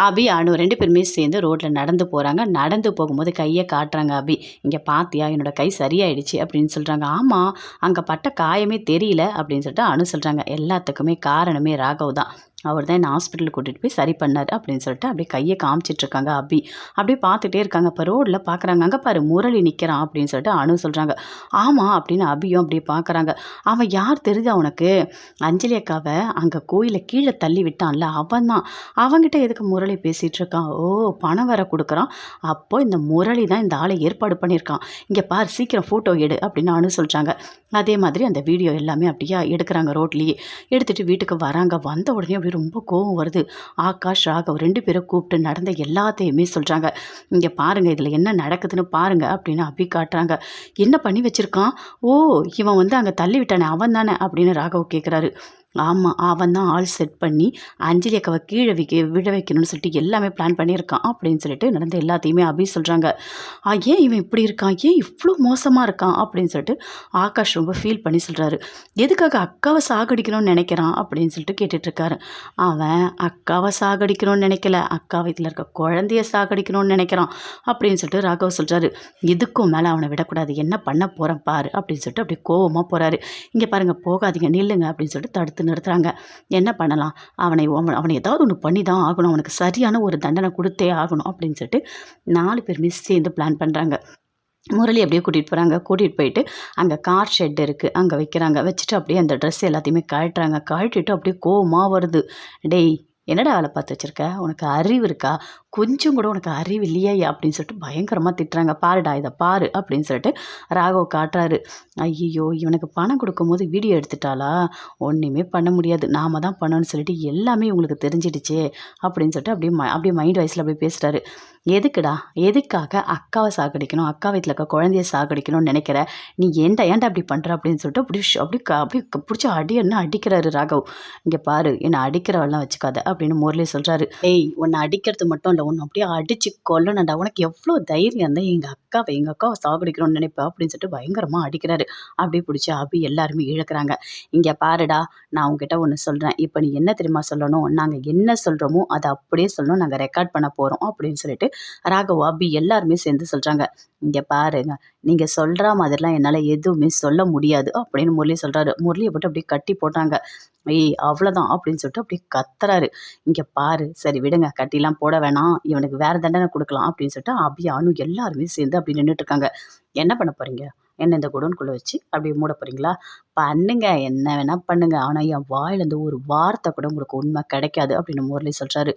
அபி அனு ரெண்டு பேருமே சேர்ந்து ரோட்டில் நடந்து போகிறாங்க நடந்து போகும்போது கையை காட்டுறாங்க அபி. இங்கே பார்த்தியா என்னோடய கை சரியாயிடுச்சு அப்படின்னு சொல்கிறாங்க ஆமாம் அங்கே பட்ட காயமே தெரியல அப்படின்னு சொல்லிட்டு அனு சொல்கிறாங்க எல்லாத்துக்குமே காரணமே ராகவ் தான். அவர் தான் என்ன ஹாஸ்பிட்டலுக்கு கூட்டிகிட்டு போய் சரி பண்ணார் அப்படின்னு சொல்லிட்டு அப்படியே கையை காமிச்சிட்ருக்காங்க அபி. அப்படியே பார்த்துட்டே இருக்காங்க. இப்போ ரோட்டில் பார்க்குறாங்க அங்கே பாரு முரளி நிற்கிறான் அப்படின்னு சொல்லிட்டு அனு சொல்கிறாங்க ஆமாம் அப்படின்னு அபியும் அப்படியே பார்க்குறாங்க அவன் யார் தெரியுது உனக்கு? அஞ்சலி அக்காவை அங்கே கோயிலை கீழே தள்ளி விட்டான்ல அவன் தான் அவங்ககிட்ட எதுக்கு முரளி பேசிகிட்டு இருக்கான் ஓ பணம் வர கொடுக்குறான். அப்போ இந்த முரளி தான் இந்த ஆளை ஏற்பாடு பண்ணியிருக்கான். இங்கே பார் சீக்கிரம் ஃபோட்டோ எடு அப்படின்னு அனு சொல்கிறாங்க அதே மாதிரி அந்த வீடியோ எல்லாமே அப்படியே எடுக்கிறாங்க ரோட்லேயே. எடுத்துகிட்டு வீட்டுக்கு வராங்க. வந்த உடனே அப்படியே ரொம்ப கோவம் வருது. ஆகாஷ் ராகவ் ரெண்டு பேரும் கூப்பிட்டு நடந்த எல்லாத்தையுமே சொல்கிறாங்க இங்கே பாருங்கள் இதில் என்ன நடக்குதுன்னு பாருங்கள் அப்படின்னு அப்படி காட்டுறாங்க. என்ன பண்ணி வச்சுருக்கான்? ஓ இவன் வந்து அங்கே தள்ளி விட்டானே அவன் தானே அப்படின்னு ராகவ் கேட்குறாரு ஆமாம் அவன் தான் ஆள் செட் பண்ணி அஞ்சலி அக்காவை கீழே வைக்க விழ வைக்கணும்னு சொல்லிட்டு எல்லாமே பிளான் பண்ணியிருக்கான் அப்படின்னு சொல்லிட்டு நடந்த எல்லாத்தையுமே அபி சொல்கிறாங்க ஆ ஏன் இவன் இப்படி இருக்கான்? ஏன் இவ்வளோ மோசமாக இருக்கான்? அப்படின்னு சொல்லிட்டு ஆகாஷ் ரொம்ப ஃபீல் பண்ணி சொல்கிறாரு எதுக்காக அக்காவை சாகடிக்கணும்னு நினைக்கிறான்? அப்படின்னு சொல்லிட்டு கேட்டுட்ருக்காரு. அவன் அக்காவை சாகடிக்கணும்னு நினைக்கல. அக்கா வீட்டில் இருக்க குழந்தைய சாகடிக்கணும்னு நினைக்கிறான். அப்படின்னு சொல்லிட்டு ராகவ் சொல்கிறாரு இதுக்கும் மேலே அவனை விடக்கூடாது. என்ன பண்ண போகிறேன் பாரு. அப்படின்னு சொல்லிட்டு அப்படியே கோவமாக போகிறாரு இங்கே பாருங்கள் போகாதீங்க. நில்லுங்க. அப்படின்னு சொல்லிட்டு தடுத்து நிறுத்துறாங்க. என்ன பண்ணலாம்? அவனை அவன் அவனை ஏதாவது ஒன்று பண்ணி தான் ஆகணும். அவனுக்கு சரியான ஒரு தண்டனை கொடுத்தே ஆகணும் அப்படின்னு சொல்லிட்டு நாலு பேருமே சேர்ந்து பிளான் பண்ணுறாங்க முரளி அப்படியே கூட்டிகிட்டு போகிறாங்க கூட்டிகிட்டு போயிட்டு அங்கே கார் ஷெட் இருக்குது அங்கே வைக்கிறாங்க. வச்சுட்டு அப்படியே அந்த ட்ரெஸ் எல்லாத்தையுமே கழட்டுறாங்க. கழட்டிட்டு அப்படியே கோவமாக வருது. டேய் என்னடா வேலை பார்த்து வச்சுருக்க? உனக்கு அறிவு இருக்கா? கொஞ்சம் கூட உனக்கு அறிவு இல்லையா அப்படின்னு சொல்லிட்டு பயங்கரமாக திட்டுறாங்க. பாருடா இதை பாரு அப்படின்னு சொல்லிட்டு ராகவ் காட்டுறாரு. ஐயோ இவனுக்கு பணம் கொடுக்கும்போது வீடியோ எடுத்துட்டாளா? ஒன்றுமே பண்ண முடியாது. நாம தான் பண்ணணும்னு சொல்லிட்டு எல்லாமே உங்களுக்கு தெரிஞ்சிடுச்சே அப்படின்னு சொல்லிட்டு அப்படியே ம அப்படியே மைண்ட் வைஸில் அப்படியே பேசுகிறாரு எதுக்குடா? எதுக்காக அக்காவை சாகடிக்கணும்? அக்கா வீட்டில் இருக்க குழந்தைய சாகடிக்கணும்னு நினைக்கிற? நீ ஏண்டா ஏன்டா அப்படி பண்ணுற அப்படின்னு சொல்லிட்டு அப்படி அப்படி அப்படி பிடிச்சி அடி என்ன அடிக்கிறாரு ராகவ். இங்கே பாரு என்னை அடிக்கிறவெல்லாம் வச்சுக்காத அப்படின்னு முரளி சொல்கிறாரு ஏய் உன்னை அடிக்கிறது மட்டும் இல்லை உன்னை அப்படியே அடித்து கொல்லணும்டா. உனக்கு எவ்வளோ தைரியம் தான் எங்கள் அக்காவை எங்கள் அக்காவை சாகடிக்கணும்னு நினைப்பா அப்படின்னு சொல்லிட்டு பயங்கரமாக அடிக்கிறாரு. அப்படியே பிடிச்சி அபி எல்லாருமே இழக்கிறாங்க. இங்கே பாருடா நான் உங்ககிட்ட ஒன்று சொல்கிறேன் இப்போ நீ என்ன தெரியுமா சொல்லணும்? நாங்கள் என்ன சொல்கிறோமோ அதை அப்படியே சொல்லணும். நாங்கள் ரெக்கார்ட் பண்ண போகிறோம் அப்படின்னு சொல்லிட்டு ராகவ் அபி எல்லாருமே சேர்ந்து சொல்கிறாங்க இங்கே பாருங்க நீங்கள் சொல்கிற மாதிரிலாம் என்னால் எதுவுமே சொல்ல முடியாது அப்படின்னு முரளி சொல்கிறாரு முரளியை போட்டு அப்படியே கட்டி போட்டாங்க. ஏய் அவ்வளோதான் அப்படின்னு சொல்லிட்டு அப்படியே கத்துறாரு. இங்கே பாரு சரி விடுங்க கட்டிலாம் போட வேணாம் இவனுக்கு வேறு தண்டனை கொடுக்கலாம் அப்படின்னு சொல்லிட்டு அபி அனு எல்லாருமே சேர்ந்து அப்படி நின்றுட்டு இருக்காங்க. என்ன பண்ண போகிறீங்க என்ன இந்த குடோன்குள்ளே வச்சு அப்படியே மூட போகிறீங்களா பண்ணுங்க என்ன வேணால் பண்ணுங்க ஆனால் என் வாயிலேருந்து ஒரு வார்த்தை கூட உங்களுக்கு உண்மை கிடைக்காது அப்படின்னு முரளி சொல்கிறாரு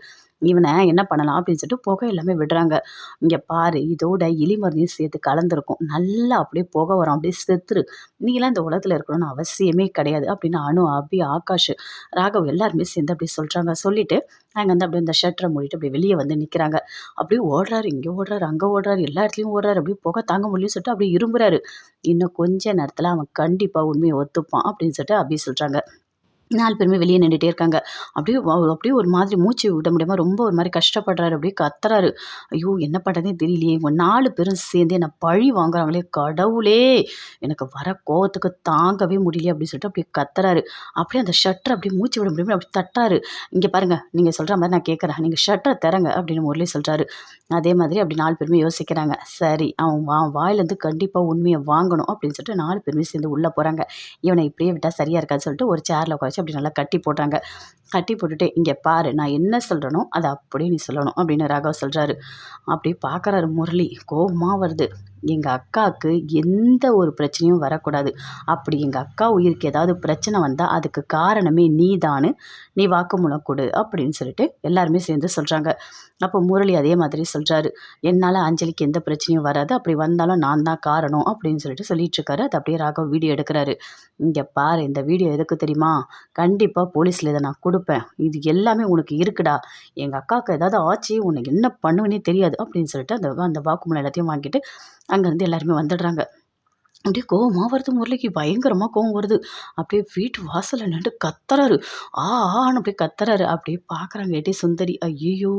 இவனை என்ன பண்ணலாம் அப்படின்னு சொல்லிட்டு புகை எல்லாமே விடுறாங்க. இங்கே பாரு இதோட எலி மருந்தையும் சேர்த்து கலந்துருக்கும். நல்லா அப்படியே புகை வரும். அப்படியே செத்துரு. நீலாம் இந்த உலகத்தில் இருக்கணும்னு அவசியமே கிடையாது அப்படின்னு அனு அபி ஆகாஷ் ராகவ் எல்லாருமே சேர்ந்து அப்படி சொல்கிறாங்க சொல்லிவிட்டு அங்கே வந்து அப்படியே இந்த ஷட்டரை மூடிட்டு அப்படியே வெளியே வந்து நிற்கிறாங்க அப்படியே ஓடுறாரு இங்கே ஓடுறாரு அங்கே ஓடுறாரு எல்லா இடத்துலையும் ஓடுறாரு. அப்படியே புகை தாங்க முடியும் சொல்லிட்டு அப்படியே இரும்புறாரு. இன்னும் கொஞ்ச நேரத்தில் அவன் கண்டிப்பாக உண்மையை ஒத்துப்பான் அப்படின்னு சொல்லிட்டு அபி சொல்கிறாங்க நாலு பேருமே வெளியே நின்றுட்டே இருக்காங்க. அப்படியே அப்படியே ஒரு மாதிரி மூச்சு விட முடியாமல் ரொம்ப ஒரு மாதிரி கஷ்டப்படுறாரு. அப்படியே கத்துறாரு. ஐயோ என்ன பண்ணுறதே தெரியலையே. இவங்க நாலு பேரும் சேர்ந்து என்னை பழி வாங்குறாங்களே கடவுளே! எனக்கு வர கோவத்துக்கு தாங்கவே முடியல அப்படின்னு சொல்லிட்டு அப்படியே கத்துறாரு. அப்படியே அந்த ஷட்டர் அப்படியே மூச்சு விட முடியாமல் அப்படி தட்டுறாரு. இங்கே பாருங்கள் நீங்கள் சொல்கிற மாதிரி நான் கேட்குறேன் நீங்கள் ஷட்டரை தரங்க அப்படின்னு முரளி சொல்கிறாரு அதே மாதிரி அப்படி நாலு பேருமே யோசிக்கிறாங்க. சரி அவன் வா வாயிலேருந்து கண்டிப்பாக உண்மையை வாங்கணும் அப்படின்னு சொல்லிட்டு நாலு பேருமே சேர்ந்து உள்ளே போகிறாங்க இவனை இப்படியே விட்டால் சரியாக இருக்காதுன்னு சொல்லிட்டு ஒரு சேரில் உட்காந்து அப்படி நல்லா கட்டி போட்டாங்க. கட்டி போட்டுட்டு இங்கே பாரு நான் என்ன சொல்கிறேனோ அதை அப்படியே நீ சொல்லணும் அப்படின்னு ராகவ் சொல்கிறாரு அப்படியே பார்க்குறாரு முரளி கோபமாக வருது. எங்கள் அக்காவுக்கு எந்த ஒரு பிரச்சனையும் வரக்கூடாது. அப்படி எங்கள் அக்கா உயிருக்கு ஏதாவது பிரச்சனை வந்தால் அதுக்கு காரணமே நீ தான் நீ வாக்குமூலம் கொடு அப்படின்னு சொல்லிட்டு எல்லாருமே சேர்ந்து சொல்கிறாங்க அப்போ முரளி அதே மாதிரி சொல்கிறாரு என்னால் அஞ்சலிக்கு எந்த பிரச்சனையும் வராது. அப்படி வந்தாலும் நான் தான் காரணம் அப்படின்னு சொல்லிட்டு சொல்லிட்டு இருக்காரு. அது அப்படியே ராகவ் வீடியோ எடுக்கிறாரு. இங்கே பாரு இந்த வீடியோ எதுக்கு தெரியுமா? கண்டிப்பாக போலீஸில் இதை நான் கொடுப்பேன். இது எல்லாமே உனக்கு இருக்குடா. எங்கள் அக்காவுக்கு ஏதாவது ஆச்சு உனக்கு என்ன பண்ணுவேனே தெரியாது அப்படின்னு சொல்லிட்டு அந்த அந்த வாக்குமூலம் எல்லாத்தையும் வாங்கிட்டு அங்கேருந்து எல்லாருமே வந்துடுறாங்க. அப்படியே கோவமாக வருது முரளிக்கு. பயங்கரமாக கோவம் வருது. அப்படியே வீட்டு வாசலில் நின்று கத்துறாரு. ஆ ஆன்னு அப்படியே கத்துறாரு. அப்படியே பார்க்குறாங்க ஏட்டி சுந்தரி ஐயோ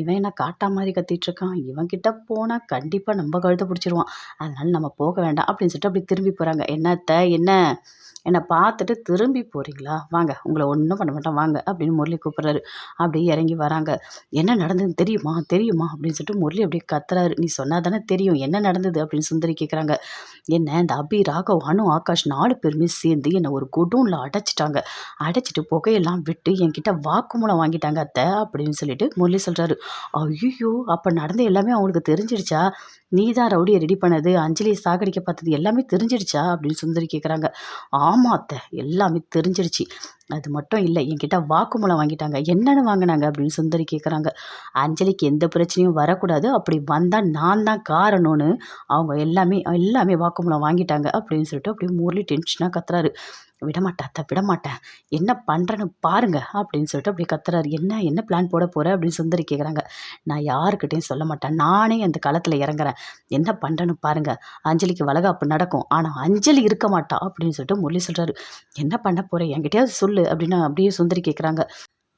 இவன் என்ன காட்டா மாதிரி கத்திட்ருக்கான் இருக்கான். இவன் போனால் கண்டிப்பாக நம்ம கழுத்தை பிடிச்சிருவான். அதனால் நம்ம போக வேண்டாம். அப்படின்னு சொல்லிட்டு அப்படி திரும்பி போகிறாங்க என்னத்த என்ன? என்னை பார்த்துட்டு திரும்பி போகிறீங்களா வாங்க உங்களை ஒன்றும் பண்ண மாட்டேன். வாங்க அப்படின்னு முரளி கூப்பிட்றாரு. அப்படியே இறங்கி வராங்க. என்ன நடந்ததுன்னு தெரியுமா? தெரியுமா? அப்படின்னு சொல்லிட்டு முரளி அப்படியே கத்துறாரு. நீ சொன்னால் தானே தெரியும். என்ன நடந்தது? அப்படின்னு சுந்தரி கேட்குறாங்க என்ன இந்த அபி ராகவ் அனு ஆகாஷ் நாலு பேருமே சேர்ந்து என்னை ஒரு குடூனில் அடைச்சிட்டாங்க. அடைச்சிட்டு புகையெல்லாம் விட்டு என்கிட்ட வாக்குமூலம் வாங்கிட்டாங்க அத்தை அப்படின்னு சொல்லிட்டு முரளி சொல்கிறாரு ஐயோ அப்போ நடந்த எல்லாமே அவங்களுக்கு தெரிஞ்சிடுச்சா? நீ தான் ரவுடியை ரெடி பண்ணது அஞ்சலியை சாகடிக்க பார்த்தது எல்லாமே தெரிஞ்சிடுச்சா? அப்படின்னு சுந்தரி கேட்குறாங்க ஆ ஆமா அத்தை எல்லாமே தெரிஞ்சிடுச்சு அது மட்டும் இல்லை என்கிட்ட வாக்குமூலம் வாங்கிட்டாங்க. என்னென்னு வாங்கினாங்க அப்படின்னு சுந்தரி கேட்குறாங்க அஞ்சலிக்கு எந்த பிரச்சனையும் வரக்கூடாது. அப்படி வந்தால் நான் தான் காரணம்னு அவங்க எல்லாமே எல்லாமே வாக்குமூலம் வாங்கிட்டாங்க அப்படின்னு சொல்லிட்டு அப்படியே முரளி டென்ஷனாக கத்துறாரு. விடமாட்டேன் அத்தை விடமாட்டேன். என்ன பண்ணுறேன்னு பாருங்க அப்படின்னு சொல்லிட்டு அப்படியே கத்துறாரு. என்ன என்ன பிளான் போட போகிற அப்படின்னு சுந்தரி கேட்குறாங்க நான் யாருக்கிட்டையும் சொல்ல மாட்டேன். நானே அந்த களத்தில் இறங்குறேன். என்ன பண்ணுறேன்னு பாருங்க. அஞ்சலிக்கு வளகாப்பு நடக்கும். ஆனால் அஞ்சலி இருக்க மாட்டா அப்படின்னு சொல்லிட்டு முரளி சொல்கிறாரு என்ன பண்ண போகிறேன் என்கிட்டயாவது சொல்லு. அப்படின்னு அப்படியே சுந்தரி கேட்குறாங்க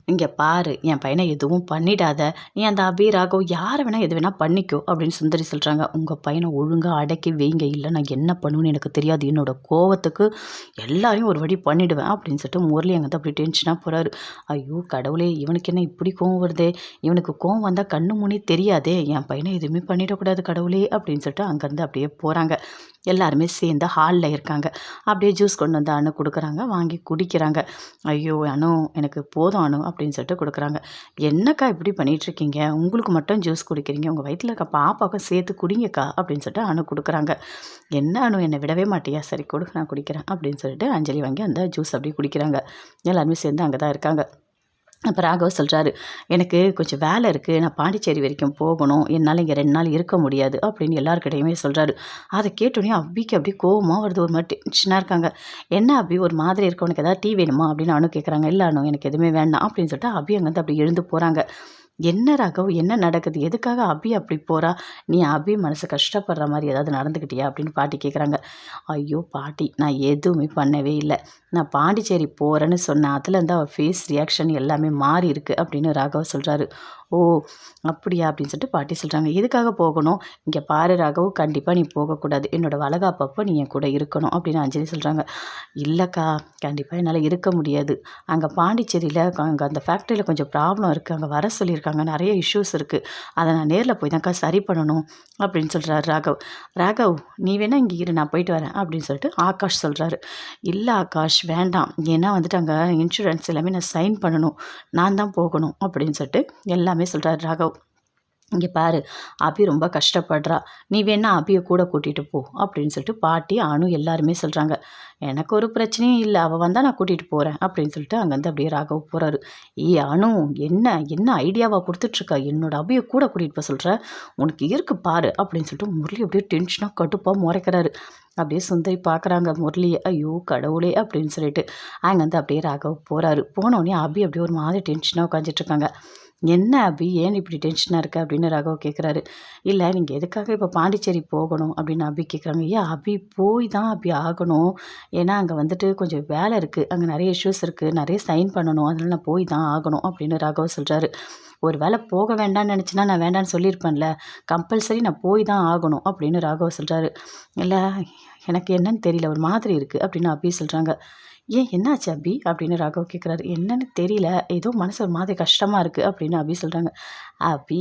இங்கே பாரு என் பையனை எதுவும் பண்ணிடாத. நீ அந்த அபி ராகவ் யாரை வேணால் எது வேணால் பண்ணிக்கோ அப்படின்னு சுந்தரி சொல்கிறாங்க உங்கள் பையனை ஒழுங்காக அடக்கி வைங்க. இல்லை நான் என்ன பண்ணுவேன்னு எனக்கு தெரியாது. என்னோட கோவத்துக்கு எல்லாரையும் ஒரு வழி பண்ணிடுவேன் அப்படின்னு சொல்லிட்டு முரளி அங்கே அப்படி டென்ஷனாக போகிறாரு ஐயோ கடவுளே இவனுக்கு என்ன இப்படி கோவம் வருதே? இவனுக்கு கோவம் வந்தால் கண்ணு முன்னே தெரியாதே. என் பையனை எதுவுமே பண்ணிடக்கூடாது கடவுளே அப்படின்னு சொல்லிட்டு அங்கேருந்து அப்படியே போகிறாங்க எல்லாருமே சேர்ந்து ஹாலில் இருக்காங்க. அப்படியே ஜூஸ் கொண்டு வந்து அணு கொடுக்குறாங்க. வாங்கி குடிக்கிறாங்க. ஐயோ அணு எனக்கு போதும் அணு அப்படின்னு சொல்லிட்டு கொடுக்குறாங்க. என்னக்கா இப்படி பண்ணிகிட்ருக்கீங்க உங்களுக்கு மட்டும் ஜூஸ் குடிக்கிறீங்க. உங்கள் வயிற்றில் இருக்க பாப்பாவுக்கும் சேர்த்து குடிங்கக்கா அப்படின்னு சொல்லிட்டு அணு கொடுக்குறாங்க. என்ன அணு என்னை விடவே மாட்டியா? சரி கொடு நான் குடிக்கிறேன் அப்படின்னு சொல்லிட்டு அஞ்சலி வாங்கி அந்த ஜூஸ் அப்படியே குடிக்கிறாங்க. எல்லாருமே சேர்ந்து அங்கே தான் இருக்காங்க. அப்போ ராகவ் சொல்கிறாரு எனக்கு கொஞ்சம் வேலை இருக்குது நான் பாண்டிச்சேரி வரைக்கும் போகணும். என்னால் இங்கே ரெண்டு நாள் இருக்க முடியாது. அப்படின்னு எல்லாருக்கிட்டையுமே சொல்கிறாரு அதை கேட்டோடனே அப்பிக்கு அப்படியே கோவமாக வருது. ஒரு மாதிரி டென்ஷனாக இருக்காங்க. என்ன அப்படி ஒரு மாதிரி இருக்கவனுக்கு ஏதாவது டீ வேணுமா? அப்படின்னு அனு கேட்குறாங்க இல்லை அனு எனக்கு எதுவுமே வேண்டாம். அப்படின்னு சொல்லிட்டு அபி அங்கேருந்து அப்படி எழுந்து போகிறாங்க என்ன ராகவ் என்ன நடக்குது? எதுக்காக அபி அப்படி போகிறா நீ அபி மனசு கஷ்டப்படுற மாதிரி ஏதாவது நடந்துக்கிட்டியா அப்படின்னு பாட்டி கேட்குறாங்க ஐயோ பாட்டி நான் எதுவுமே பண்ணவே இல்லை. நான் பாண்டிச்சேரி போகிறேன்னு சொன்னேன் அதுலேருந்து அவள் ஃபேஸ் ரியாக்ஷன் எல்லாமே மாறி இருக்குது அப்படின்னு ராகவ் சொல்கிறாரு ஓ அப்படியா? அப்படின்னு சொல்லிட்டு பாட்டி சொல்கிறாங்க எதுக்காக போகணும்? இங்கே பாரு ராகவ் கண்டிப்பாக நீ போகக்கூடாது. என்னோடய வளகாப்பப்போ நீ என் கூட இருக்கணும் அப்படின்னு அஞ்சலி சொல்கிறாங்க இல்லைக்கா கண்டிப்பாக என்னால் இருக்க முடியாது. அங்கே பாண்டிச்சேரியில் அங்கே அந்த ஃபேக்ட்ரியில் கொஞ்சம் ப்ராப்ளம் இருக்குது அங்கே வர சொல்லியிருக்காங்க. நிறைய இஷ்யூஸ் இருக்குது அதை நான் நேரில் போய் தான்க்கா சரி பண்ணணும் அப்படின்னு சொல்கிறாரு ராகவ். ராகவ் நீ வேணால் இங்கே இரு நான் போயிட்டு வரேன் அப்படின்னு சொல்லிட்டு ஆகாஷ் சொல்கிறாரு இல்லை ஆகாஷ் வேண்டாம். ஏன்னா வந்துட்டு அங்கே இன்சூரன்ஸ் எல்லாமே நான் சைன் பண்ணணும். நான் தான் போகணும் அப்படின்னு சொல்லிட்டு எல்லாம் எல்லாமே சொல்கிறார் ராகவ். இங்கே பாரு அபி ரொம்ப கஷ்டப்படுறா. நீ வேணா அபியை கூட கூட்டிகிட்டு போ அப்படின்னு சொல்லிட்டு பாட்டி அணு எல்லாருமே சொல்கிறாங்க எனக்கு ஒரு பிரச்சனையும் இல்லை அவள் வந்தால் நான் கூட்டிகிட்டு போகிறேன் அப்படின்னு சொல்லிட்டு அங்கேருந்து அப்படியே ராகவ் போகிறாரு ஏ அணு என்ன என்ன ஐடியாவாக கொடுத்துட்ருக்கா? என்னோட அபியை கூட கூட்டிகிட்டு போக சொல்கிற உனக்கு இருக்கு பாரு அப்படின்னு சொல்லிட்டு முரளி அப்படியே டென்ஷனாக கடுப்பாக முறைக்கிறாரு. அப்படியே சுந்தரி பார்க்குறாங்க முரளியை. ஐயோ கடவுளே அப்படின்னு சொல்லிட்டு அங்கேருந்து அப்படியே ராகவ் போகிறாரு போனோடனே அபி அப்படியே ஒரு மாதிரி டென்ஷனாக உட்காந்துட்ருக்காங்க என்ன அபி? ஏன் இப்படி டென்ஷனாக இருக்க? அப்படின்னு ராகவ் கேட்குறாரு இல்லை நீங்கள் எதுக்காக இப்போ பாண்டிச்சேரி போகணும்? அப்படின்னு அபி கேட்குறாங்க ஏன் அபி போய் தான் அபி ஆகணும். ஏன்னா அங்கே வந்துட்டு கொஞ்சம் வேலை இருக்குது அங்கே நிறைய இஷ்யூஸ் இருக்குது நிறைய சைன் பண்ணணும். அதனால் நான் போய் தான் ஆகணும். அப்படின்னு ராகவ் சொல்கிறாரு ஒரு வேலை போக வேண்டாம்னு நினச்சினா நான் வேண்டான்னு சொல்லியிருப்பேன்ல. கம்பல்சரி நான் போய் தான் ஆகணும். அப்படின்னு ராகவ் சொல்கிறாரு இல்லை எனக்கு என்னன்னு தெரியல. ஒரு மாதிரி இருக்குது அப்படின்னு அபி சொல்கிறாங்க ஏன் என்னாச்சு அபி? அப்படின்னு ராகவ் கேட்குறாரு என்னன்னு தெரியல. ஏதோ மனசு ஒரு மாதிரி கஷ்டமாக இருக்குது அப்படின்னு அபி சொல்கிறாங்க அபி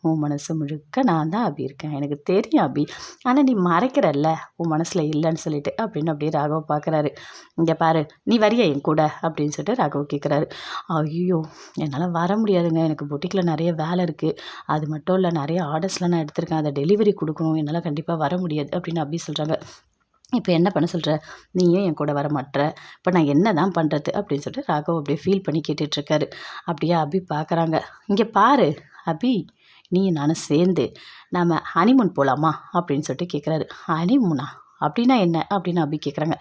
உன் மனசு முழுக்க நான் தான் அபி இருக்கேன். எனக்கு தெரியும் அபி. ஆனால் நீ மறைக்கிறல்ல. உன் மனசில் இல்லைன்னு சொல்லிட்டு அப்படின்னு அப்படியே ராகவ் பார்க்குறாரு இங்கே பாரு. நீ வரியா என் கூட? அப்படின்னு சொல்லிட்டு ராகவ் கேட்குறாரு ஐயோ என்னால் வர முடியாதுங்க. எனக்கு பொட்டிக்கில் நிறைய வேலை இருக்குது அது மட்டும் இல்லை நிறைய ஆர்டர்ஸ்லாம் நான் எடுத்திருக்கேன். அதை டெலிவரி கொடுக்கணும். என்னால் கண்டிப்பாக வர முடியாது அப்படின்னு அபி சொல்கிறாங்க இப்போ என்ன பண்ண சொல்கிற நீயும் என் கூட வர மாட்ற. இப்போ நான் என்ன தான் பண்ணுறது அப்படின்னு சொல்லிட்டு ராகவ் அப்படியே ஃபீல் பண்ணி கேட்டுட்ருக்காரு. அப்படியே அபி பார்க்குறாங்க. இங்கே பாரு அபி நீ நானும் சேர்ந்து நாம் ஹனிமூன் போகலாமா அப்படின்னு சொல்லிட்டு கேட்குறாரு ஹனிமூனா அப்படின்னா என்ன? அப்படின்னு அபி கேட்குறாங்க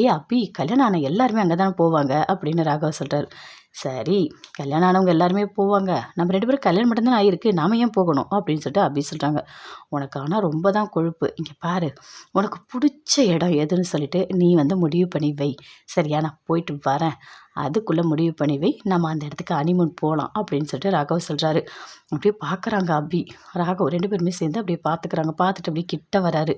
ஏ அபி கல்யாணம் ஆனால் எல்லாருமே அங்கே தானே போவாங்க? அப்படின்னு ராகவ் சொல்கிறார் சரி கல்யாணம் ஆனவங்க எல்லாருமே போவாங்க. நம்ம ரெண்டு பேரும் கல்யாணம் மட்டும்தான் ஆகிருக்கு நாம ஏன் போகணும்? அப்படின்னு சொல்லிட்டு அபி சொல்கிறாங்க உனக்கு ஆனால் ரொம்ப தான் கொழுப்பு. இங்கே பாரு உனக்கு பிடிச்ச இடம் எதுன்னு சொல்லிட்டு நீ வந்து முடிவு பண்ணி வை. சரியா நான் போயிட்டு வரேன். அதுக்குள்ளே முடிவு பண்ணி வை. நம்ம அந்த இடத்துக்கு அனிமூன் போகலாம் அப்படின்னு சொல்லிட்டு ராகவ் சொல்கிறாரு அப்படியே பார்க்குறாங்க அபி. ராகவ் ரெண்டு பேருமே சேர்ந்து அப்படியே பார்த்துக்குறாங்க பார்த்துட்டு அப்படியே கிட்ட வராரு.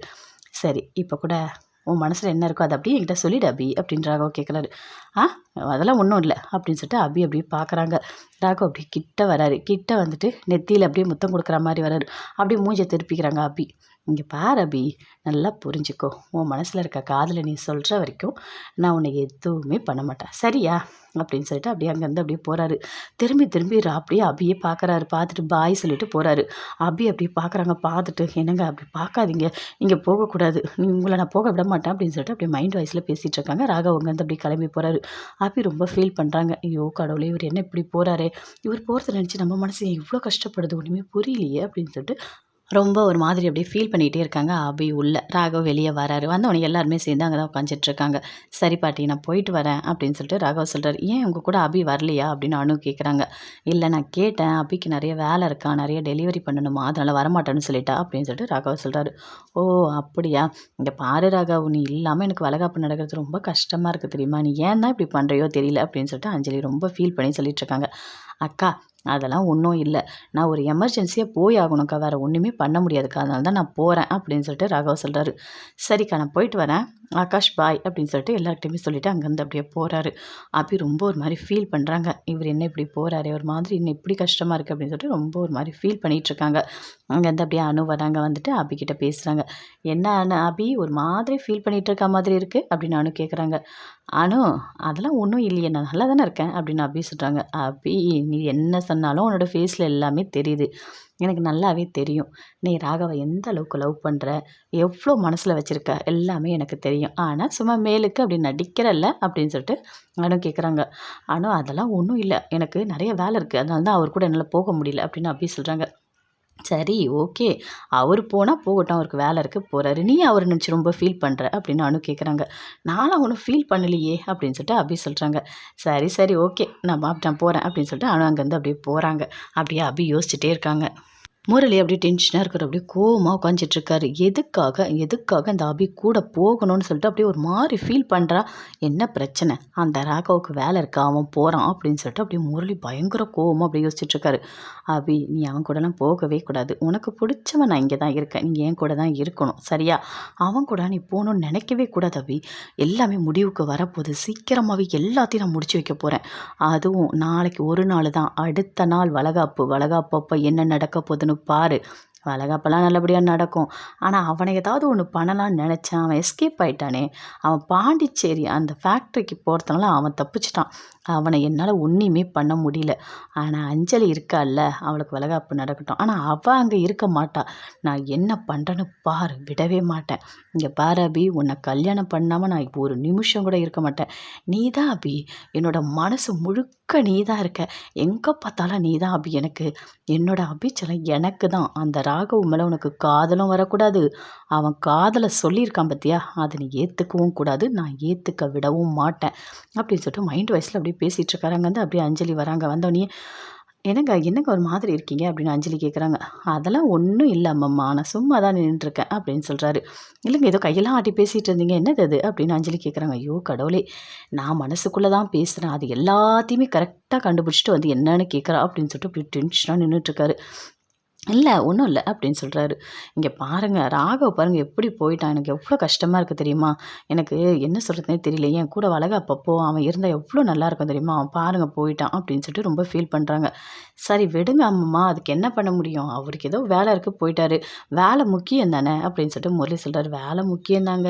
சரி இப்போ கூட உன் மனசில் என்ன இருக்கோ அதை அப்படியே என்கிட்ட சொல்லிடு அபி அப்படின்னு ராகவ் கேட்குறாரு ஆ அதெல்லாம் ஒன்றும் இல்லை அப்படின்னு சொல்லிட்டு அபி அப்படியே பார்க்குறாங்க ராகவ் அப்படியே கிட்ட வராரு. கிட்ட வந்துட்டு நெத்தியில் அப்படியே முத்தம் கொடுக்குற மாதிரி வராரு. அப்படியே மூஞ்சை திருப்பிக்கிறாங்க அபி. இங்கே பார் அபி நல்லா புரிஞ்சுக்கோ. உன் மனசில் இருக்க காதில் நீ சொல்கிற வரைக்கும் நான் உன்னை எதுவுமே பண்ண மாட்டேன். சரியா? அப்படின்னு சொல்லிட்டு அப்படியே அங்கேருந்து அப்படியே போகிறாரு திரும்பி திரும்பி ரா- அப்படியே அபியே பார்க்குறாரு பார்த்துட்டு பாய் சொல்லிட்டு போகிறாரு அபி அப்படியே பார்க்குறாங்க பார்த்துட்டு என்னங்க அப்படி பார்க்காதீங்க இங்கே போகக்கூடாது. நீ உங்களை நான் போக விட மாட்டேன். அப்படின்னு சொல்லிட்டு அப்படியே மைண்ட் வாய்ஸில் பேசிகிட்டு இருக்காங்க. ராகவ் அங்கேருந்து அப்படியே கிளம்பி போகிறாரு அபி ரொம்ப ஃபீல் பண்ணுறாங்க ஐயோ கடவுளே இவர் என்ன இப்படி போகிறாரே இவர் போகிறத நினச்சி நம்ம மனசு இவ்வளோ கஷ்டப்படுது? ஒன்றுமே புரியலையே? அப்படின்னு சொல்லிட்டு ரொம்ப ஒரு மாதிரி அப்படியே ஃபீல் பண்ணிகிட்டே இருக்காங்க. அபி உள்ள ராகவ் வெளியே வராரு. வந்தவொடனே எல்லாருமே சேர்ந்து அங்கே தான் உட்காந்துட்டுருக்காங்க சரி பாட்டி நான் போயிட்டு வரேன் அப்படின்னு சொல்லிட்டு ராகவ் சொல்கிறார் ஏன் உங்கள் கூட அபி வரலையா? அப்படின்னு அனு கேட்குறாங்க இல்லை நான் கேட்டேன். அபிக்கு நிறைய வேலை இருக்கா? நிறைய டெலிவரி பண்ணணுமா? அதனால் வரமாட்டேன்னு சொல்லிட்டா. அப்படின்னு சொல்லிட்டு ராகவ் சொல்கிறாரு ஓ அப்படியா? இங்கே பாரு ராகவ் நீ இல்லாமல் எனக்கு வளகாப்பு நடக்கிறது ரொம்ப கஷ்டமாக இருக்குது தெரியுமா? நீ ஏன் தான் இப்படி பண்ணுறியோ தெரியல. அப்படின்னு சொல்லிட்டு அஞ்சலி ரொம்ப ஃபீல் பண்ணி சொல்லிட்டு இருக்காங்க. அக்கா அதெல்லாம் ஒன்றும் இல்லை. நான் ஒரு எமர்ஜென்சியாக போய் ஆகணும்க்கா. வேறு ஒன்றுமே பண்ண முடியாதுக்கா. அதனால தான் நான் போகிறேன் அப்படின்னு சொல்லிட்டு ராகவ் சொல்கிறாரு சரிக்கா நான் போயிட்டு வரேன். ஆகாஷ் பாய் அப்படின்னு சொல்லிட்டு எல்லார்ட்டையுமே சொல்லிவிட்டு அங்கேருந்து அப்படியே போகிறாரு அப்படி ரொம்ப ஒரு மாதிரி ஃபீல் பண்ணுறாங்க இவர் என்ன இப்படி போகிறாரு ஒரு மாதிரி இன்னும் இப்படி கஷ்டமாக இருக்குது அப்படின்னு சொல்லிட்டு ரொம்ப ஒரு மாதிரி ஃபீல் பண்ணிகிட்ருக்காங்க அங்கேருந்து அப்படியே அணு வராங்க வந்துட்டு அபிக்கிட்ட பேசுகிறாங்க என்ன அபி ஒரு மாதிரி ஃபீல் பண்ணிகிட்டு இருக்க மாதிரி இருக்குது அப்படின்னு அணு கேட்குறாங்க அணு அதெல்லாம் ஒன்றும் இல்லையே. நான் நல்லா தானே இருக்கேன். அப்படின்னு அபி சொல்கிறாங்க அபி நீ என்ன சொன்னாலும் உன்னோட ஃபேஸில் எல்லாமே தெரியுது. எனக்கு நல்லாவே தெரியும். நீ ராகவை எந்த அளவுக்கு லவ் பண்ணுற எவ்வளோ மனசில் வச்சுருக்க? எல்லாமே எனக்கு தெரியும். ஆனால் சும்மா மேலுக்கு அப்படி நடிக்கிறல்ல? அப்படின்னு சொல்லிட்டு அனு கேட்குறாங்க அனு அதெல்லாம் ஒன்றும் இல்லை. எனக்கு நிறைய வேலை இருக்குது அதனால தான் அவர் கூட என்னால் போக முடியல. அப்படின்னு அப்படி சொல்கிறாங்க சரி ஓகே. அவர் போனால் போகட்டும். அவருக்கு வேலை இருக்குது போகிறாரு நீ அவர் நினச்சி ரொம்ப ஃபீல் பண்ணுற அப்படின்னு அனு கேட்குறாங்க நானும் ஒன்றும் ஃபீல் பண்ணலையே. அப்படின்னு சொல்லிட்டு அபி சொல்கிறாங்க சரி சரி. ஓகே. நான் அப்படி நான் போகிறேன் அப்படின்னு சொல்லிட்டு அனு அங்கேருந்து அப்படியே போகிறாங்க அப்படியே அபி யோசிச்சுட்டே இருக்காங்க. முரளி அப்படியே டென்ஷனாக இருக்கிற அப்படியே கோவமாக உட்காந்துட்டு இருக்காரு. எதுக்காக எதுக்காக இந்த அபி கூட போகணும்னு சொல்லிட்டு அப்படியே ஒரு மாதிரி ஃபீல் பண்ணுறா என்ன பிரச்சனை? அந்த ராகவுக்கு வேலை இருக்கா? அவன் போகிறான் அப்படின்னு சொல்லிட்டு அப்படியே முரளி பயங்கர கோவமாக அப்படியே யோசிச்சுட்ருக்காரு அபி நீ அவன் கூடலாம் போகவே கூடாது. உனக்கு பிடிச்சவன் நான் இங்கே தான் இருக்கேன். நீ என் கூட தான் இருக்கணும். சரியா? அவன் கூட நீ போகணும்னு நினைக்கவே கூடாது அபி. எல்லாமே முடிவுக்கு வரப்போகுது. சீக்கிரமாகவே எல்லாத்தையும் நான் முடிச்சு வைக்க போகிறேன் அதுவும் நாளைக்கு ஒரு நாள் தான் அடுத்த நாள் வளகாப்பு. வளகாப்பு அப்போ என்ன நடக்க போகுதுன்னு பாரு. வளகாப்பெல்லாம் நல்லபடியாக நடக்கும். ஆனால் அவனை ஏதாவது ஒன்று பண்ணலாம்னு நினச்சான் அவன் எஸ்கேப் ஆயிட்டானே. அவன் பாண்டிச்சேரி அந்த ஃபேக்ட்ரிக்கு போகிறதுனால அவன் தப்பிச்சிட்டான். அவனை என்னால் ஒன்றுமே பண்ண முடியல. ஆனால் அஞ்சலி இருக்கால்ல அவளுக்கு வளகாப்பு நடக்கட்டும். ஆனால் அவள் அங்கே இருக்க மாட்டாள் நான் என்ன பண்ணுறேன்னு பாரு விடவே மாட்டேன். இங்கே பாரு அபி உன்னை கல்யாணம் பண்ணாமல் நான் இப்போ ஒரு நிமிஷம் கூட இருக்க மாட்டேன். நீ தான் அபி என்னோட மனசு முழுக்க நீ தான் இருக்க. எங்கே பார்த்தாலும் நீ தான் அபி எனக்கு. என்னோட அபிச்சலம் எனக்கு தான். அந்த ராகவ் மேலே உனக்கு காதலும் வரக்கூடாது. அவன் காதலை சொல்லியிருக்கான் பார்த்தியா அதை நீ ஏற்றுக்கவும் கூடாது. நான் ஏற்றுக்க விடவும் மாட்டேன். அப்படின்னு சொல்லிட்டு மைண்ட் வயசில் அப்படியே பேசிகிட்டு இருக்காங்க வந்து அப்படியே அஞ்சலி வராங்க. வந்தோடனே என்னங்க என்னங்க ஒரு மாதிரி இருக்கீங்க? அப்படின்னு அஞ்சலி கேட்குறாங்க. அதெல்லாம் ஒன்றும் இல்லை அம்மம்மா நான் சும்மா தான் நின்றுருக்கேன் அப்படின்னு சொல்கிறாரு இல்லைங்க ஏதோ கையெல்லாம் ஆட்டி பேசிகிட்டு இருந்தீங்க என்னது அது? அப்படின்னு அஞ்சலி கேட்குறாங்க. ஐயோ கடவுளே நான் மனசுக்குள்ளே தான் பேசுகிறேன் அது எல்லாத்தையுமே கரெக்டாக கண்டுபிடிச்சிட்டு வந்து என்னன்னு கேட்குறா அப்படின்னு சொல்லிட்டு இப்படி டென்ஷனாக நின்றுட்டுருக்காரு இல்லை ஒன்றும் இல்லை அப்படின்னு சொல்கிறாரு இங்கே பாருங்கள் ராகவ் பாருங்கள் எப்படி போயிட்டான். எனக்கு எவ்வளோ கஷ்டமாக இருக்குது தெரியுமா? எனக்கு என்ன சொல்கிறதுனே தெரியல. என் கூட வளகாப்பப்போ அவன் இருந்தால் எவ்வளோ நல்லா இருக்கும் தெரியுமா? அவன் பாருங்கள் போயிட்டான் அப்படின்னு சொல்லிட்டு ரொம்ப ஃபீல் பண்ணுறாங்க சரி விடுங்க அம்மம்மா அதுக்கு என்ன பண்ண முடியும்? அவருக்கு ஏதோ வேலை இருக்குது போயிட்டாரு. வேலை முக்கியம் தானே அப்படின்னு சொல்லிட்டு முரளி சொல்கிறார் வேலை முக்கியம் தாங்க.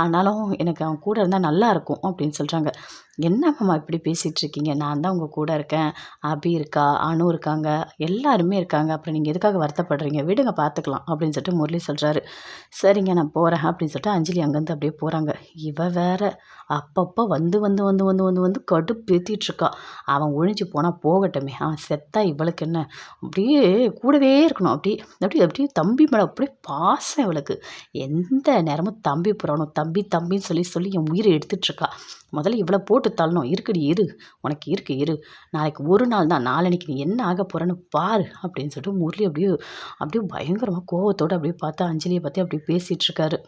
ஆனாலும் எனக்கு அவன் கூட இருந்தால் நல்லாயிருக்கும் அப்படின்னு சொல்கிறாங்க என்ன மாமா இப்படி பேசிகிட்டு இருக்கீங்க நான் தான் உங்கள் கூட இருக்கேன். அபி இருக்கா? அனு இருக்காங்க. எல்லாருமே இருக்காங்க. அப்புறம் நீங்கள் எதுக்காக வருத்தப்படுறீங்க? விடுங்க பார்த்துக்கலாம் அப்படின்னு சொல்லிட்டு முரளி சொல்கிறாரு சரிங்க நான் போகிறேன் அப்படின்னு சொல்லிட்டு அஞ்சலி அங்கேருந்து அப்படியே போகிறாங்க இவ வேற அப்பப்போ வந்து வந்து வந்து வந்து வந்து வந்து கடுப்பேற்றிட்டு அவன் ஒழிஞ்சு போனால் போகட்டுமே. அவன் செத்தா இவளுக்கு என்ன? அப்படியே கூடவே இருக்கணும். அப்படி அப்படி அப்படியே தம்பி மேலே அப்படியே பாசம் இவளுக்கு. எந்த நேரமும் தம்பி புறணும் தம்பி தம்பின்னு சொல்லி சொல்லி என் உயிரை எடுத்துட்டு இருக்கா முதல்ல இவ்வளோ போட்டு தள்ளணும். இருக்குடி இரு. உனக்கு இருக்கு இரு. நாளைக்கு ஒரு நாள் தான். நாளன்னைக்கு நீ என்ன ஆக போகிறேன்னு பாரு அப்படின்னு சொல்லிட்டு முரளி அப்படியே அப்படியே பயங்கரமாக கோவத்தோடு அப்படியே பார்த்தா அஞ்சலியை பார்த்து அப்படியே பேசிகிட்டு இருக்காரு.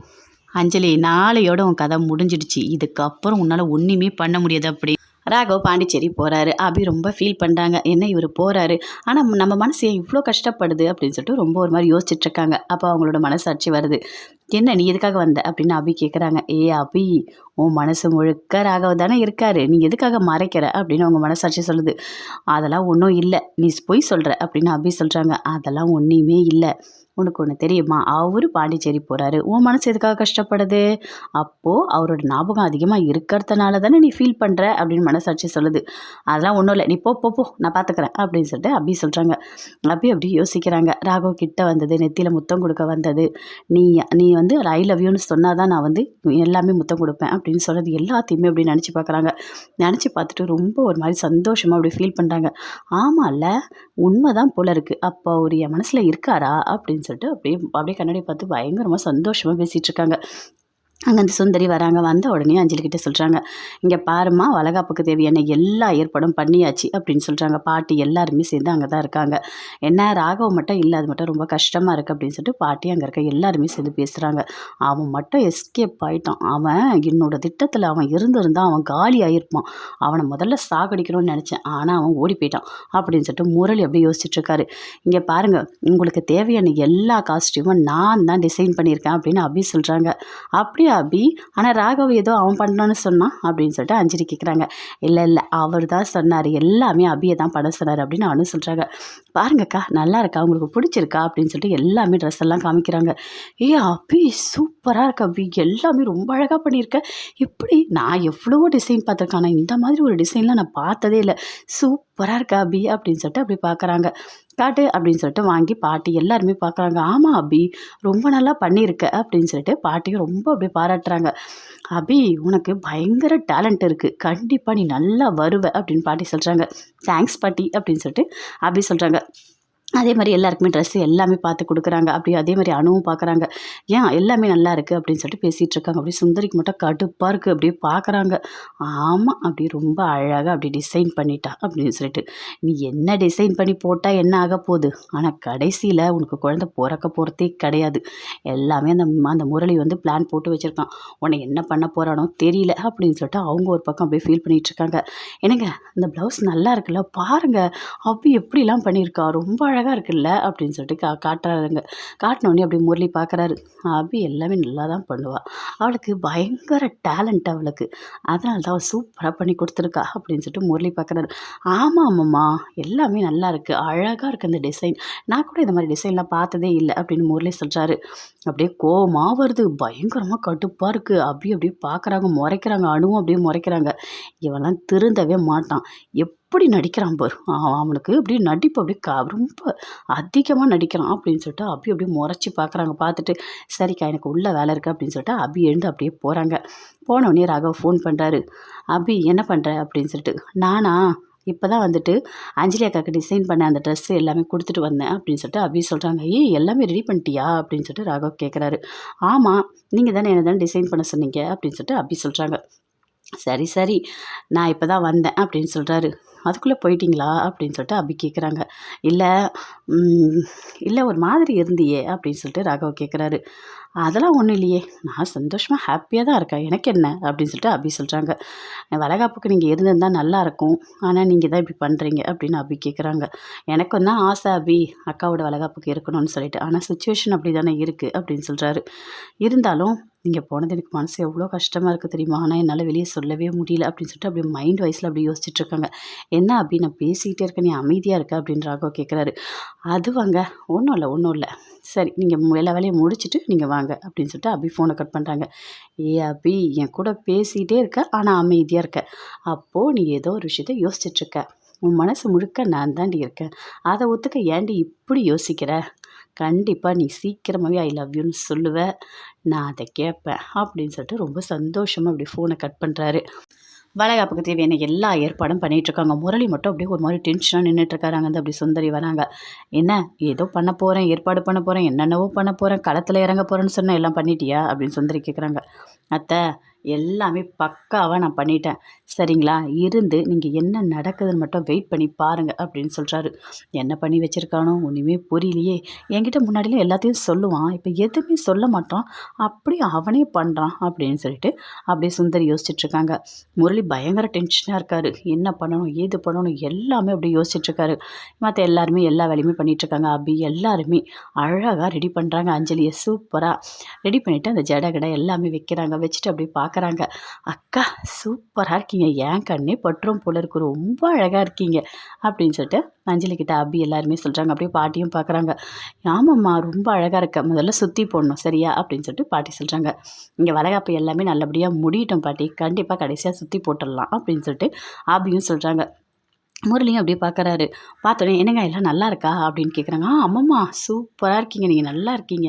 அஞ்சலி நாளையோட உன் கதை முடிஞ்சிடுச்சு. இதுக்கப்புறம் உன்னால் ஒன்றுமே பண்ண முடியாது அப்படி. ராகவ் பாண்டிச்சேரி போகிறாரு அபி ரொம்ப ஃபீல் பண்ணுறாங்க என்ன இவர் போகிறாரு ஆனால் நம்ம மனசு ஏன் இவ்வளோ கஷ்டப்படுது? அப்படின்னு சொல்லிட்டு ரொம்ப ஒரு மாதிரி யோசிச்சுட்ருக்காங்க அப்போ அவங்களோட மனசாட்சி வருது. என்ன நீ எதுக்காக வந்த? அப்படின்னு அபி கேட்குறாங்க ஏ அபி உன் மனசு முழுக்க ராகவ தானே இருக்காரு. நீ எதுக்காக மறைக்கிற? அப்படின்னு அவங்க மனசாட்சி சொல்லுது. அதெல்லாம் ஒன்றும் இல்லை. நீ பொய் சொல்கிற அப்படின்னு அபி சொல்கிறாங்க அதெல்லாம் ஒன்றுமே இல்லை. உனக்கு ஒன்று தெரியுமா? அவர் பாண்டிச்சேரி போகிறாரு உன் மனசு எதுக்காக கஷ்டப்படுது? அப்போது அவரோட ஞாபகம் அதிகமாக இருக்கிறதுனால தானே நீ ஃபீல் பண்ணுற அப்படின்னு மனசாட்சி சொல்லுது. அதெல்லாம் ஒன்றும் இல்லை. நீ போ போ போ. நான் பார்த்துக்கிறேன் அப்படின்னு சொல்லிட்டு அபி சொல்கிறாங்க அபி அப்படி யோசிக்கிறாங்க. ராகவ் கிட்ட வந்தது நெத்தியில் முத்தம் கொடுக்க வந்தது. நீ நீ வந்து ஐ லவ் யூன்னு சொன்னால் தான் நான் வந்து எல்லாமே முத்தம் கொடுப்பேன் அப்படின்னு சொல்கிறது எல்லாத்தையுமே அப்படி நினச்சி பார்க்குறாங்க நினச்சி பார்த்துட்டு ரொம்ப ஒரு மாதிரி சந்தோஷமாக அப்படி ஃபீல் பண்ணுறாங்க ஆமாம்ல உண்மை தான் போல இருக்குது அப்போ அவர் என் மனசில் இருக்காரா அப்படின்னு சொல்லிட்டு அப்படியே அப்படியே கண்ணாடி பார்த்து பயங்கரமாக சந்தோஷமாக பேசிகிட்டு இருக்காங்க. அங்கே அந்த சுந்தரி வராங்க வந்த உடனே அஞ்சல்கிட்ட சொல்கிறாங்க இங்கே பாரும்மா வளகாப்புக்கு தேவையான எல்லா ஏற்பாடும் பண்ணியாச்சு அப்படின்னு சொல்கிறாங்க பாட்டி எல்லாருமே சேர்ந்து அங்கே தான் இருக்காங்க. என்ன ராகவ் மட்டும் இல்லை அது மட்டும் ரொம்ப கஷ்டமாக இருக்குது அப்படின்னு சொல்லிட்டு பாட்டி அங்கே இருக்க எல்லாருமே சேர்ந்து பேசுகிறாங்க அவன் மட்டும் எஸ்கேப் ஆயிட்டான். அவன் என்னோட திட்டத்தில் அவன் இருந்திருந்தால் அவன் காலி ஆகிருப்பான் அவனை முதல்ல சாகடிக்கணும்னு நினச்சேன். ஆனால் அவன் ஓடி போயிட்டான் அப்படின்னு சொல்லிட்டு முரளி அப்படியே யோசிச்சுட்ருக்காரு இங்கே பாருங்கள் உங்களுக்கு தேவையான எல்லா காஸ்டியூமும் நான் தான் டிசைன் பண்ணியிருக்கேன் அப்படின்னு அபி சொல்கிறாங்க அப்படியே? அபி ஆனால் ராகவ் ஏதோ அவன் பண்ணான்னு சொன்னான் அப்படின்னு சொல்லிட்டு அஞ்சலி கேட்குறாங்க இல்லை இல்லை அவர் தான் சொன்னார். எல்லாமே அபியை தான் பண்ண சொன்னார் அப்படின்னு அவனு சொல்கிறாங்க பாருங்கக்கா நல்லா இருக்கா? உங்களுக்கு பிடிச்சிருக்கா? அப்படின்னு சொல்லிட்டு எல்லாமே ட்ரெஸ் எல்லாம் காமிக்கிறாங்க. ஏ அபி சூப்பராக இருக்கு அபி? எல்லாமே ரொம்ப அழகாக பண்ணியிருக்க எப்படி? நான் எவ்வளவோ டிசைன் பார்த்துருக்கேன். ஆனால் இந்த மாதிரி ஒரு டிசைன்லாம் நான் பார்த்ததே இல்லை. சூப்பராக இருக்கா அபி? அப்படின்னு சொல்லிட்டு அப்படி பார்க்குறாங்க காட்டு அப்படின்னு சொல்லிட்டு வாங்கி பாட்டி எல்லாருமே பார்க்குறாங்க ஆமாம் அபி ரொம்ப நல்லா பண்ணியிருக்க அப்படின்னு சொல்லிட்டு பாட்டியும் ரொம்ப அப்படியே பாராட்டுறாங்க. அபி உனக்கு பயங்கர டேலண்ட் இருக்குது கண்டிப்பாக நீ நல்லா வருவ அப்படின்னு பாட்டி சொல்கிறாங்க தேங்க்ஸ் பாட்டி அப்படின்னு சொல்லிட்டு அபி சொல்கிறாங்க அதே மாதிரி எல்லாருக்குமே ட்ரெஸ் எல்லாமே பார்த்து கொடுக்குறாங்க. அப்படி அதே மாதிரி அணுவும் பார்க்குறாங்க. ஏன் எல்லாமே நல்லா இருக்குது அப்படின்னு சொல்லிட்டு பேசிகிட்டு இருக்காங்க. அப்படி சுந்தரிக்கு மட்டும் கடுப்பாக இருக்குது அப்படியே பார்க்குறாங்க. ஆமாம் அப்படி ரொம்ப அழகாக அப்படி டிசைன் பண்ணிட்டா அப்படின்னு சொல்லிட்டு. நீ என்ன டிசைன் பண்ணி போட்டால் என்ன ஆக போகுது? ஆனால் கடைசியில் உனக்கு குழந்தை பிறக்க போகிறதே கிடையாது. எல்லாமே அந்த அந்த முரளி வந்து பிளான் போட்டு வச்சுருக்கான். உன்னை என்ன பண்ண போகிறானோ தெரியல அப்படின்னு சொல்லிட்டு அவங்க ஒரு பக்கம் அப்படியே ஃபீல் பண்ணிகிட்டு இருக்காங்க. என்னங்க இந்த ப்ளவுஸ் நல்லா இருக்குல்ல? பாருங்கள் அப்படி எப்படிலாம் பண்ணியிருக்கா? ரொம்ப அழகாக அழகாக இருக்குல்ல அப்படின்னு சொல்லிட்டு கா காட்டுறாருங்க. காட்டினோடனே அப்படி முரளி பார்க்குறாரு அபி எல்லாமே நல்லா தான் பண்ணுவாள் அவளுக்கு பயங்கர டேலண்ட் அவளுக்கு. அதனால தான் அவள் சூப்பராக பண்ணி கொடுத்துருக்கா அப்படின்னு சொல்லிட்டு முரளி பார்க்குறாரு ஆமாம் ஆமாம்மா எல்லாமே நல்லா இருக்குது அழகாக இருக்குது அந்த டிசைன் நான் கூட இந்த மாதிரி டிசைன்லாம் பார்த்ததே இல்லை அப்படின்னு முரளி சொல்கிறாரு அப்படியே கோவமாக வருது. பயங்கரமாக கடுப்பாக இருக்குது அப்படி அப்படியே பார்க்குறாங்க முறைக்கிறாங்க. அணுவும் அப்படியே முறைக்கிறாங்க. இவெல்லாம் திருந்தவே மாட்டான். எப் அப்படி நடிக்கிறான் பாரு. அவனுக்கு அப்படி நடிப்பு அப்படியே க ரொம்ப அதிகமாக நடிக்கிறான் அப்படின்னு சொல்லிட்டு அபி அப்படியே முறைச்சி பார்க்குறாங்க பார்த்துட்டு சரிக்கா எனக்கு உள்ள வேலை இருக்குது அப்படின்னு சொல்லிட்டு அபி எழுந்து அப்படியே போகிறாங்க போனோடனே ராகவ் ஃபோன் பண்ணுறாரு அபி என்ன பண்ணுற அப்படின்னு சொல்லிட்டு நானா இப்போ தான் வந்துட்டு அஞ்சலி அக்காவுக்கு டிசைன் பண்ண அந்த ட்ரெஸ்ஸு எல்லாமே கொடுத்துட்டு வந்தேன் அப்படின்னு சொல்லிட்டு அபி சொல்கிறாங்க ஏய் எல்லாமே ரெடி பண்ணிட்டியா? அப்படின்னு சொல்லிட்டு ராகவ் கேட்குறாரு ஆமாம் நீங்கள் தானே என்ன தானே டிசைன் பண்ண சொன்னீங்க? அப்படின்னு சொல்லிட்டு அபி சொல்கிறாங்க சரி சரி நான் இப்போ தான் வந்தேன் அப்படின்னு சொல்கிறாரு அதுக்குள்ளே போயிட்டீங்களா? அப்படின்னு சொல்லிட்டு அபி கேட்குறாங்க இல்லை இல்லை ஒரு மாதிரி இருந்தியே அப்படின்னு சொல்லிட்டு ராகவ் கேட்குறாரு அதெல்லாம் ஒன்றும் இல்லையே. நான் சந்தோஷமாக ஹாப்பியாக தான் இருக்கேன். எனக்கு என்ன? அப்படின்னு சொல்லிட்டு அபி சொல்கிறாங்க வளகாப்புக்கு நீங்கள் இருந்திருந்தால் நல்லாயிருக்கும் ஆனால் நீங்கள் தான் இப்படி பண்ணுறீங்க அப்படின்னு அபி கேட்குறாங்க எனக்கும் தான் ஆசை அபி அக்காவோட வளகாப்புக்கு இருக்கணும்னு சொல்லிட்டு. ஆனால் சுச்சுவேஷன் அப்படி தானே இருக்குது அப்படின்னு சொல்கிறாரு இருந்தாலும் நீங்கள் போனது எனக்கு மனசு எவ்வளோ கஷ்டமாக இருக்குது தெரியுமா? ஆனால் என்னால் வெளியே சொல்லவே முடியல அப்படின்னு சொல்லிட்டு அப்படியே மைண்ட் வைஸில் அப்படி யோசிச்சுட்டு இருக்காங்க. என்ன அப்படி நான் பேசிக்கிட்டே இருக்கேன் நீ அமைதியாக இருக்க அப்படின்னு ராகவ் கேட்குறாரு அது வாங்க ஒன்றும் இல்லை ஒன்றும் இல்லை. சரி நீங்கள் எல்லா வேலையும் முடிச்சுட்டு நீங்கள் வாங்க. அப்படின்னு சொல்லிட்டு அபி ஃபோனை கட் பண்ணுறாங்க ஏ அபி என் கூட பேசிகிட்டே இருக்க ஆனால் அமைதியாக இருக்க. அப்போது நீ ஏதோ ஒரு விஷயத்த யோசிச்சிட்ருக்க உன் மனசு முழுக்க நான் தாண்டி இருக்கேன். அதை ஒத்துக்க ஏண்டி இப்படி யோசிக்கிற? கண்டிப்பாக நீ சீக்கிரமாகவே ஐ லவ் யூன்னு சொல்லுவ. நான் அதை கேட்பேன் அப்படின்னு சொல்லிட்டு ரொம்ப சந்தோஷமாக அப்படி ஃபோனை கட் பண்ணுறாரு வளகாப்புக்கு தேவையான எல்லா ஏற்பாடும் பண்ணிகிட்ருக்காங்க. முரளி மட்டும் அப்படியே ஒரு மாதிரி டென்ஷனாக நின்றுட்டுருக்காரு அங்கேருந்து அப்படி சுந்தரி வராங்க. என்ன? ஏதோ பண்ண போகிறேன் ஏற்பாடு பண்ண போகிறேன் என்னென்னவோ பண்ண போகிறேன் களத்தில் இறங்க போகிறேன்னு சொன்னால் எல்லாம் பண்ணிட்டியா? அப்படின்னு சுந்தரி கேட்குறாங்க அத்தை எல்லாமே பக்காவாக நான் பண்ணிட்டேன். சரிங்களா? இருந்து நீங்கள் என்ன நடக்குதுன்னு மட்டும் வெயிட் பண்ணி பாருங்கள் அப்படின்னு சொல்கிறாரு என்ன பண்ணி வச்சுருக்கானோ ஒன்றுமே புரியலையே. என்கிட்ட முன்னாடிலாம் எல்லாத்தையும் சொல்லுவான். இப்போ எதுவுமே சொல்ல மாட்டான். அப்படியே அவனே பண்ணுறான் அப்படின்னு சொல்லிட்டு அப்படியே சுந்தரி யோசிச்சுட்ருக்காங்க முரளி பயங்கர டென்ஷனாக இருக்கார். என்ன பண்ணணும் ஏது பண்ணணும் எல்லாமே அப்படியே யோசிச்சுட்ருக்காரு மற்ற எல்லாருமே எல்லா வேலையுமே பண்ணிகிட்ருக்காங்க அப்படி எல்லாருமே அழகாக ரெடி பண்ணுறாங்க அஞ்சலியை சூப்பராக ரெடி பண்ணிவிட்டு அந்த ஜடை கடை எல்லாமே வைக்கிறாங்க. வச்சுட்டு அப்படியே பார்க்குறாங்க அக்கா சூப்பராக இருக்கீங்க. ஏன் கண்ணே பற்றும் போல இருக்கு. ரொம்ப அழகாக இருக்கீங்க. அப்படின்னு சொல்லிட்டு அஞ்சலி கிட்ட அபி எல்லாருமே சொல்கிறாங்க அப்படியே பாட்டியும் பார்க்குறாங்க ஆமாம்மா ரொம்ப அழகாக இருக்க. முதல்ல சுற்றி போடணும் சரியா? அப்படின்னு சொல்லிட்டு பாட்டி சொல்கிறாங்க இங்கே வளகாப்பு எல்லாமே நல்லபடியாக முடியட்டும் பாட்டி. கண்டிப்பாக கடைசியாக சுற்றி போட்டுடலாம் அப்படின்னு சொல்லிட்டு அபியும் சொல்கிறாங்க முரளியும் அப்படியே பார்க்குறாரு பார்த்தோன்னே என்னங்க எல்லாம் நல்லா இருக்கா? அப்படின்னு கேட்குறாங்க ஆ ஆமாம்மா சூப்பராக இருக்கீங்க. நீங்கள் நல்லா இருக்கீங்க.